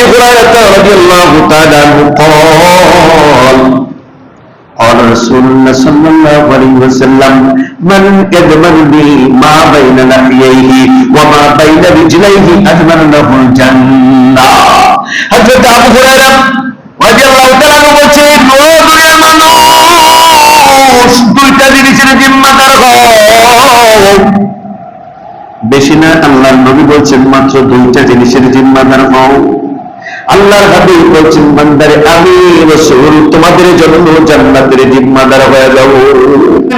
هريرة رضي الله تعالى عنه قال قال رسول الله صلى الله عليه وسلم من يضمن لي ما بين لحييه وما بين رجليه أضمن له الجنة হযরত আবু হুরায়রা রাদিয়াল্লাহু তাআলা আনহু বলছেন ও দুনিয়ার মানুষ দুইটা জিনিসের জিম্মাদার হও বেশি না আল্লাহর নবী বলছেন মাত্র দুইটা জিনিসের জিম্মাদার হও আল্লাহর হাবিব বলছেন, বান্দারে, আমি রাসূল, তোমাদের জন্য জান্নাতের জিম্মাদার হয়ে যাব।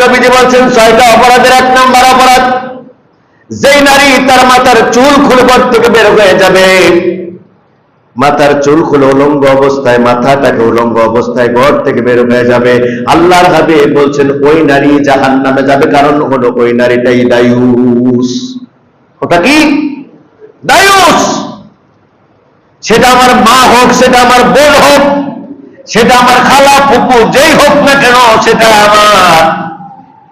নবীজি বলছেন, ছয়টা অপরাধের এক নাম্বার অপরাধ, যেই নারী তার মাথার চুল খুলে ঘর থেকে বের হয়ে যাবে। মাথার চুল খুলে উলঙ্গ অবস্থায়, মাথাটাকে উলঙ্গ অবস্থায় ঘর থেকে বের হয়ে যাবে। আল্লাহর হাবিব বলছেন, ওই নারী জাহান নামে যাবে, কারণ হলো ওই নারীটাই দায়ুস। ওটা কি? দায়ুস! সেটা আমার মা হোক, সেটা আমার বোন হোক, সেটা আমার খালা ফুপু, যেই হোক না কেন, সেটা আমার।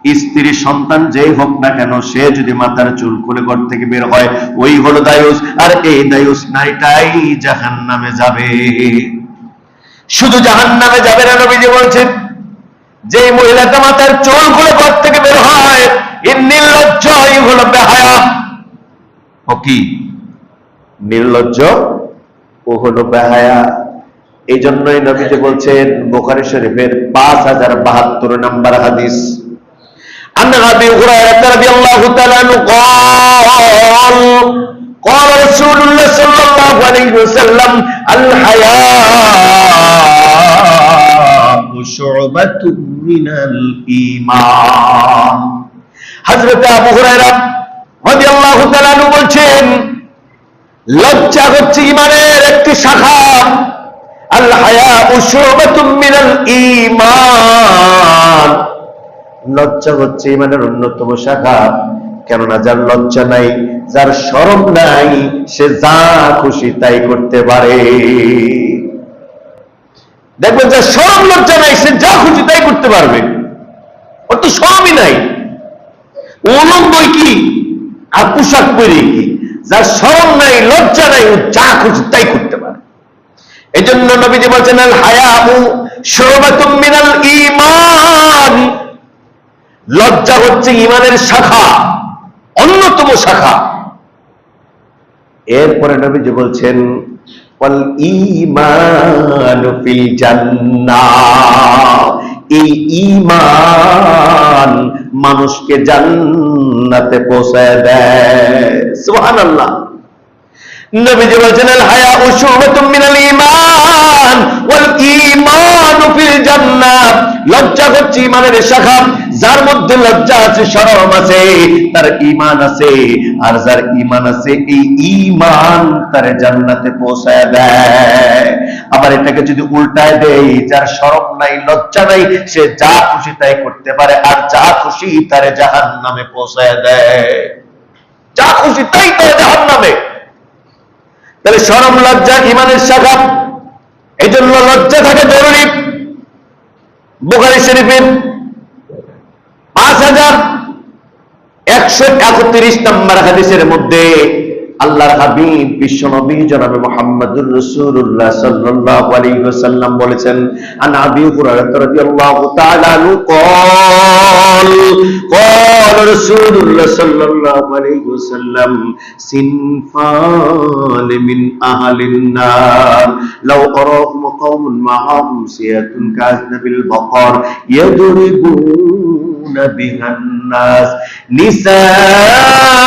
স্ত্রী সন্তান যেই হোক না কেন, সে যদি মাথার চুল খুলে ঘর থেকে বের হয়, ওই হলো দায়ুস। আর এই দায়ুস নারীটাই জাহান নামে যাবে। শুধু জাহান নামে যাবে না, নবীজি বলছেন যে মহিলাটা মাথার চুল খুলে ঘর থেকে বের হয় এর নির্লজ্জ এই হলো বেহায়া। ও কি? নির্লজ্জ? ও হলো বেহায়া এই জন্যই নবীজি বলছেন বোখারি শরীফের পাঁচ হাজার বাহাত্তর নাম্বার হাদিস عن ابي هريره رضي الله تعالى عنه قال قال رسول الله صلى الله عليه وسلم الحياء شعبة من الإيمان হযরত আবু হুরায়রা রাদিয়াল্লাহু তাআলা আনহু বলছেন লজ্জা হচ্ছে ইমানের একটি শাখা। লজ্জা হচ্ছে ইমানের অন্যতম শাখা। কেননা যার লজ্জা নাই, যার শরম নাই, সে যা খুশি তাই করতে পারে। দেখবেন যার শরম লজ্জা নাই, সে যা খুশি তাই করতে পারবে। ওর তো শরমই নাই। উলঙ্গই কি? আর পোশাক পরে কি? যার শরম নাই, লজ্জা নাই, ও যা খুশি তাই করতে পারে। এই জন্য নবীজি বলছেন, আল ঈমান। লজ্জা হচ্ছে ইমানের শাখা, অন্যতম শাখা। এরপরে নবীজি বলছেন এই ইমান মানুষকে জান্নাতে পৌঁছায় দেয়। সুবহানাল্লাহ। নবীজি বলছেন, আল হায়া শুবাতুম মিনাল ঈমান ওয়াল ঈমানু ফিল জান্নাহ লজ্জা শাখা। যার মধ্যে লজ্জা আছে শরম আছে, তার ঈমান আছে। আর যার ঈমান আছে, এই ঈমান তার জান্নাতে পৌঁছায় দেয়। আবার এটাকে যদি উল্টায় দেই, যার শরম নাই, লজ্জা নাই, সে যা খুশি তাই করতে পারে, আর যা খুশি তার জাহান্নামে পৌঁছায় দেয়। যা খুশি তাই তার জাহান্নামে। তাহলে সরম, লজ্জা ইমানের শাখা এই জন্য লজ্জা থাকা জরুরি। বোখারি শরীফের পাঁচ হাজার একশো একত্রিশ নম্বর হাদিসের মধ্যে আল্লাহর হাবিব বিশ্ব নবী জনাবে মুহাম্মদুর রাসূলুল্লাহ সাল্লাল্লাহু আলাইহি ওয়াসাল্লাম বলেছেন আন আবি হুরায়রা রাদিয়াল্লাহু তাআলা আনহু قال قال رسول الله صلى الله عليه وسلم صنفان من أهل النار لو أراهم قوم معهم سيئة كأذنب البقر يضربون بها الناس نساء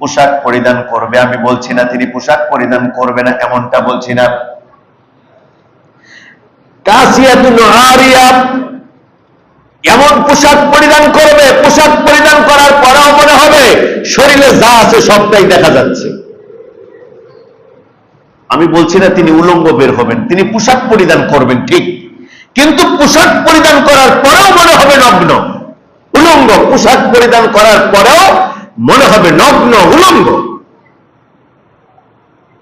পোশাক পরিধান করবে। আমি বলছি না তিনি পোশাক পরিধান করবে না, এমনটা বলছি না। এমন পোশাক পরিধান করবে, পোশাক পরিধান করার পরেও মনে হবে শরীরে যা আছে সবটাই দেখা যাচ্ছে। আমি বলছি না তিনি উলঙ্গ বের হবেন, তিনি পোশাক পরিধান করবেন, ঠিক। কিন্তু পোশাক পরিধান করার পরেও মনে হবে নগ্ন। উলঙ্গ পোশাক পরিধান করার পরেও মনে হবে নগ্ন, উলঙ্গ।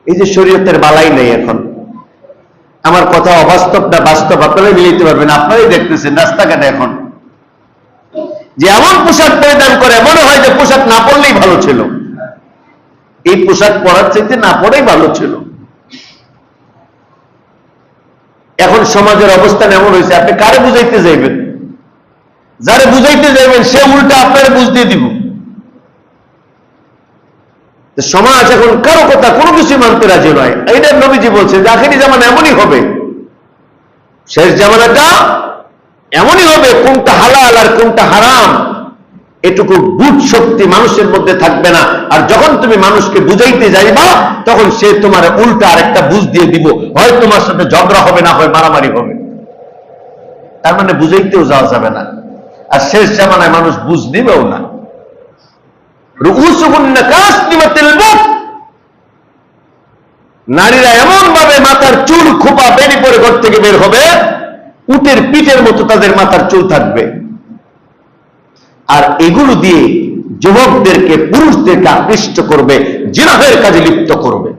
এই যে শরীয়তের বালাই নেই এখন। আমার কথা অবাস্তব না বাস্তব, আপনারাই মিলিতে পারবেন, আপনারাই দেখতেছেন রাস্তাঘাটে এখন। যে এমন পোশাক পরিধান করে, মনে হয় যে পোশাক না পরলেই ভালো ছিল। এই পোশাক পরার চাইতে না পরেই ভালো ছিল। এখন সমাজের অবস্থান এমন হয়েছে, আপনি কারে বুঝাইতে যাইবেন? যারে বুঝাইতে যাইবেন, সে উল্টা আপনার বুঝতে দিব। তো সমাজ এখন কারও কথা কোনো কিছু মানতে রাজি নয়। এইটা নবীজি বলছে যে আখেরি জামান এমনই হবে। শেষ জামানাটা এমনই হবে, কোনটা হালাল আর কোনটা হারাম। এটুকু বুধ শক্তি মানুষের মধ্যে থাকবে না। আর যখন তুমি মানুষকে বুঝাইতে যাইবা, তখন সে তোমার উল্টা আরেকটা বুঝ দিয়ে দিব। হয় তোমার সাথে ঝগড়া হবে না হয় মারামারি হবে। তার মানে বুঝাইতেও যাওয়া যাবে না। আর শেষ জামানায় মানুষ বুঝ নিবেও না। নারীরা এমন ভাবে মাথার চুল খোপা বেরি পরে ঘর থেকে বের হবে উটের পিঠের মতো তাদের মাথার চুল থাকবে আর এগুলো দিয়ে যুবকদেরকে পুরুষদেরকে আকৃষ্ট করবে জিনাহের কাজে লিপ্ত করবে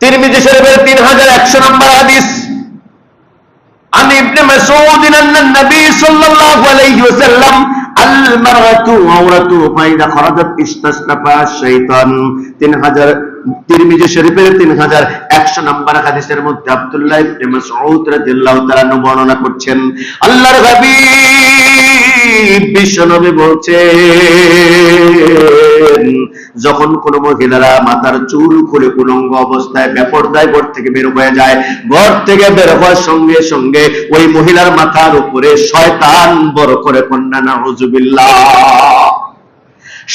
তিরমিজি শরীফের তিন হাজার একশো নম্বর হাদিস عن ابن مسعود أن النبي صلى الله عليه وسلم المرأة عورة فإذا خرجت استشرفها الشيطان তিন হাজার তিরমিজি শরীফের তিন হাজার একশো নম্বর হাদিসের মধ্যে আব্দুল্লাহ ইবনে মাসউদ রাদিয়াল্লাহু তাআলা বর্ণনা করছেন আল্লাহর হাবিব বিশ্বনবী বলছেন যখন কোনো মহিলারা মাথার চুল খুলে উলঙ্গ অবস্থায় বেপরদায় ঘর থেকে বের হয়ে যায়, ঘর থেকে বের হওয়ার সঙ্গে সঙ্গে ওই মহিলার মাথার উপরে শয়তান বড় করে কন্যা, নাউজুবিল্লাহ।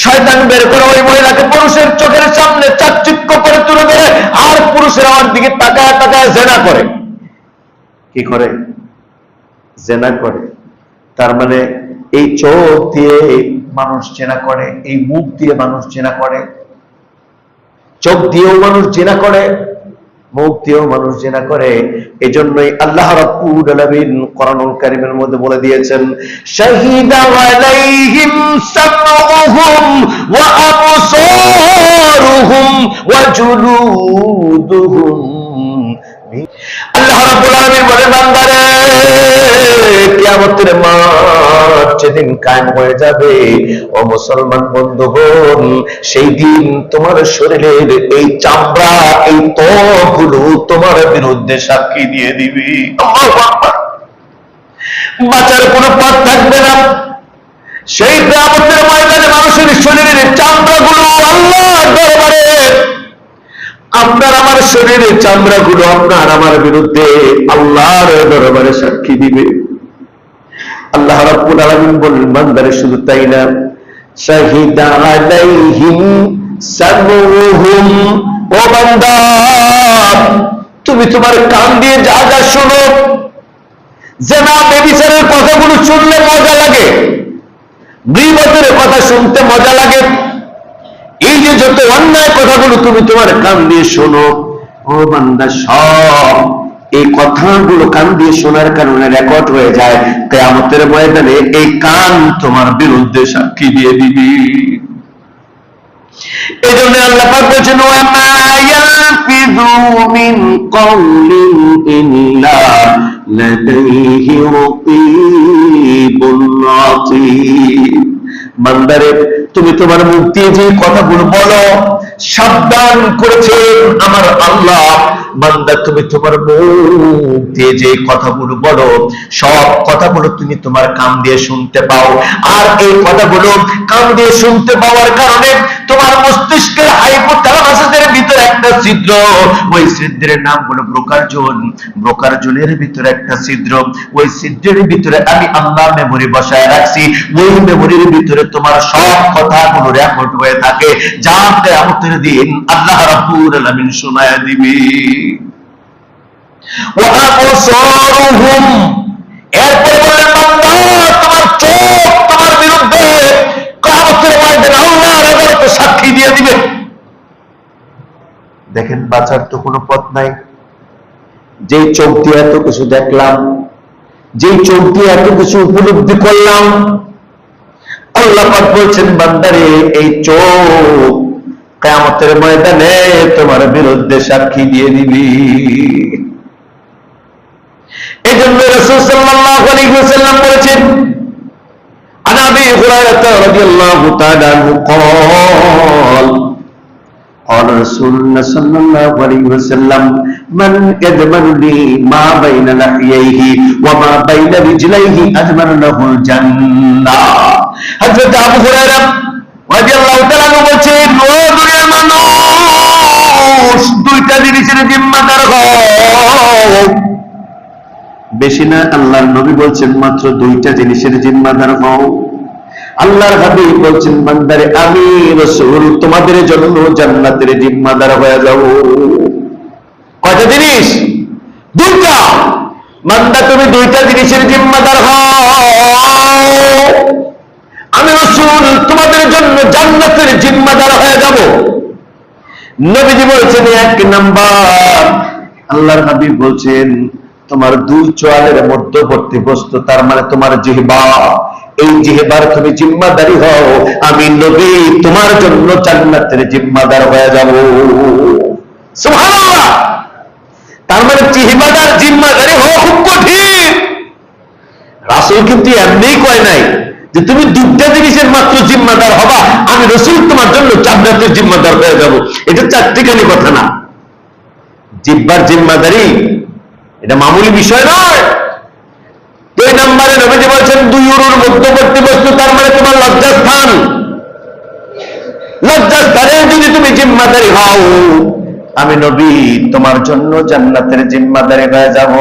শয়তান বের করে ওই মহিলাকে পুরুষের চোখের সামনে চাকচিক্য করে তুলে দেয়, আর পুরুষের আমার দিকে তাকায় তাকায় জেনা করে। কি করে? জেনা করে। তার মানে এই চোখ দিয়ে মানুষ চেনা করে, এই মুখ দিয়ে মানুষ চেনা করে, চোখ দিয়েও মানুষ জেনা করে, মুখ দিয়েও মানুষ জেনা করে আল্লাহ রাব্বুল আলামিন কোরআনুল কারীমের মধ্যে বলে দিয়েছেন, শাহিদা আল্লাহ রাব্বুল হয়ে যাবে, ও মুসলমান সেই দিন তোমার শরীরের এই চামড়া, এই তোমার বিরুদ্ধে সাক্ষী দিয়ে দিবি। বাঁচার কোনো পথ থাকবে না। সেই কিয়ামতের ময়দানে মানুষের শরীরের দরবারে আপনার আমার শরীরের চামড়াগুলো আপনার আমার বিরুদ্ধে আল্লাহর দরবারে সাক্ষী দিবে। আল্লাহ রাব্বুল আলামিন বলেন বান্দারে, শুধু তাই না, শাহিদা আলাইহিম সামউহুম ও বান্দা, তুমি তোমার কান দিয়ে যা যা শোনো যে না বেবিচারের কথাগুলো শুনলে মজা লাগে গৃহবতের কথা শুনতে মজা লাগে। এই যে যত অন্যায় কথাগুলো তুমি তোমার কান দিয়ে শোনো, ও বান্দা সব, এই কথাগুলো কান দিয়ে শোনার কারণে রেকর্ড হয়ে যায়। কেয়ামতের ময়দানে এই কান তোমার বিরুদ্ধে সাক্ষী দিয়ে দিবি। এই জন্য আল্লাহ বলছেন বান্দারে তুমি তোমার মুখ দিয়ে যে কথাগুলো বলো, সাবধান করেছেন আমার আল্লাহ। বান্দা, তুমি তোমার মুখ দিয়ে যে কথাগুলো বলো, সব কথাগুলো তুমি তোমার কান দিয়ে শুনতে পাও। আর এই কথাগুলো কান দিয়ে শুনতে পাওয়ার কারণে তোমার মস্তিষ্কের হাইপোথ্যালামাসের ভিতরে একটা ছিদ্র। ওই ছিদ্রের নাম হলো ব্রোকার জোন ব্রোকার জোনের ভিতরে একটা ছিদ্র। ওই ছিদ্রের ভিতরে আমি আল্লাহ মেমোরি বসায় রাখছি। ওই মেমোরির ভিতরে তোমার সব কথাগুলো রেকর্ড হয়ে থাকে। যা কেয়ামতের দিন আল্লাহ রাব্বুল আলামিন শোনায় দিবি। ওয়া আবসারুহুম। এরপর বান্দা, তোমার চোখ সাক্ষী দিয়ে দিবে। দেখেন, বাঁচার তো কোনো পথ নাই। যেই চোখ দিয়ে এত কিছু দেখলাম, যেই চোখ দিয়ে এত কিছু উপলব্ধি করলাম বলছেন, বান্দারে, এই চোখ কেমতের ময়দানে তোমার বিরুদ্ধে সাক্ষী দিয়ে দিবি। এই জন্য রসুল আলাইহি বলেছেন عن ابي هريره رضي الله تعالى عنه قال قال رسول الله صلى الله عليه وسلم من يضمن لي ما بين لحييه وما بين رجليه اضمن له الجنه হযরত আবু হুরায়রা রাদিয়াল্লাহু তাআলা আনহু বলছেন ও দুনিয়ার মানুষ দুইটা জিনিসের জিম্মাদার হও বেশি না, আল্লাহর নবী বলছেন মাত্র দুইটা জিনিসের জিম্মাদার হও। আল্লাহর হাবিব বলছেন, বান্দারে, আমি রসুল, তোমাদের জন্য জান্নাতের জিম্মাদার হয়ে যাব। কয়টা জিনিস? দুইটা। বান্দা, তুমি দুইটা জিনিসের জিম্মাদার হও। আমি রসুল, তোমাদের জন্য জান্নাতের জিম্মাদার হয়ে যাব। নবীজি বলছেন, এক নাম্বার। আল্লাহর হাবিব বলছেন তোমার দুই চোয়ালের মধ্যবর্তী বস্তু, তার মানে তোমার জিহবা। এই জিহবার তুমি জিম্মাদারি হও। আমি নবী, তোমার জন্য জান্নাতের জিম্মাদার হয়ে যাব। তার মানে জিহবাদার জিম্মাদারি হওয়া খুব কঠিন। রাসূল কিন্তু এমনিই কয় নাই যে তুমি দুটা জিনিসের মাত্র জিম্মাদার হবা, আমি রসুল তোমার জন্য জান্নাতের জিম্মাদার হয়ে যাব। এটা চারটিখানি কথা না। জিব্বার জিম্মাদারি এটা মামুলি বিষয় নয়। দুই নম্বরে নবীজি বলছেন, দুই উরুর মধ্যবর্তী বস্তু, তার মানে তোমার লজ্জাস্থান। লজ্জাস্থানে যদি তুমি জিম্মাদারি হও, আমি নবী, তোমার জন্য জান্নাতের জিম্মাদারি হয়ে যাব।